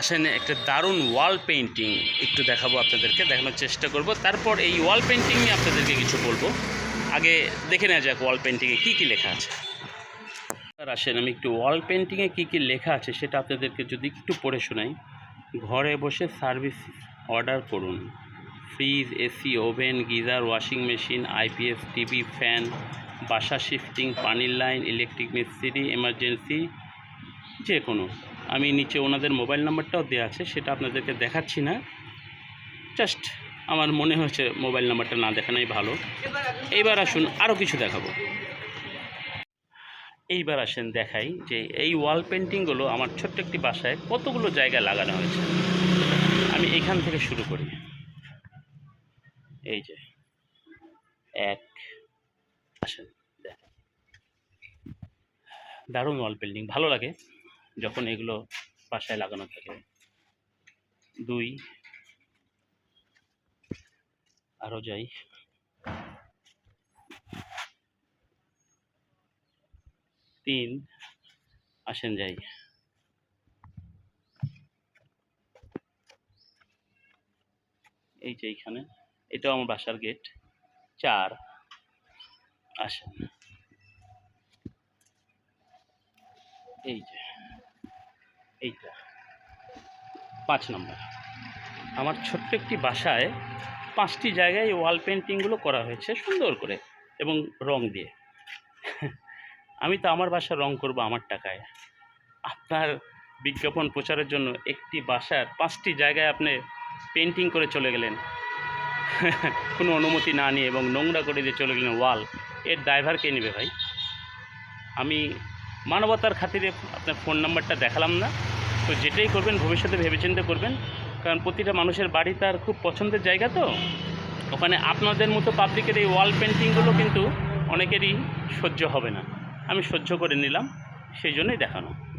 আসেন একটা দারুণ ওয়াল পেন্টিং একটু দেখাবো আপনাদেরকে, দেখানোর চেষ্টা করব। তারপর এই ওয়াল পেন্টিং নিয়ে আপনাদেরকে কিছু বলব। আগে দেখে নেওয়া যাক ওয়াল পেন্টিংয়ে কী কী লেখা আছে। আসেন, আমি একটু ওয়াল পেন্টিংয়ে কী কী লেখা আছে সেটা আপনাদেরকে যদি একটু পড়ে শোনাই। ঘরে বসে সার্ভিস অর্ডার করুন। Fridge AC oven geyser washing machine IPS TV fan বাসা শিফটিং পানির লাইন ইলেকট্রিক মিস্ত্রি এমার্জেন্সি যে কোনো আমি নিচে ওনাদের মোবাইল নাম্বারটাও দেওয়া আছে, সেটা আপনাদেরকে দেখাচ্ছি না। জাস্ট আমার মনে হয়েছে মোবাইল নাম্বারটা না দেখানোই ভালো। এইবার আসুন আরও কিছু দেখাবো। এইবার আসেন দেখাই যে এই ওয়াল পেন্টিংগুলো আমার ছোট্ট একটি বাসায় কতগুলো জায়গায় লাগানো হয়েছে। আমি এখান থেকে শুরু করি। এই যে, এক, আসেন, দেখাই। দারুণ ওয়াল পেন্টিং ভালো লাগে। যখন এগুলো বাসায় লাগানো থাকে। দুই আরও যাই। তিন, আসেন যাই। এই যে এইখানে, এটাও আমার বাসার গেট চার, আসেন। এই যে এইটা। পাঁচ নম্বর। আমার ছোট্ট একটি বাসায় পাঁচটি জায়গায় ওয়াল পেন্টিংগুলো করা হয়েছে সুন্দর করে এবং রং দিয়ে। আমি তো আমার বাসা রং করব আমার টাকায়। আপনার বিজ্ঞাপন প্রচারের জন্য একটি বাসার পাঁচটি জায়গায় আপনি পেন্টিং করে চলে গেলেন। কোনো অনুমতি না নিয়ে এবং নোংরা করে দিয়ে চলে গেলেন ওয়াল। এর ড্রাইভার কে নেবে ভাই? আমি মানবতার খাতিরে আপনার ফোন নাম্বারটা দেখালাম না। তো যেটাই করবেন, ভবিষ্যতে ভেবেচিন্তে করবেন, কারণ প্রতিটা মানুষের বাড়ি তার খুব পছন্দের জায়গা তো। ওখানে আপনাদের মতো পাবলিকের এই ওয়াল পেন্টিংগুলো কিন্তু অনেকেরই সহ্য হবে না। আমি সহ্য করে নিলাম, সেই জন্যই দেখানো।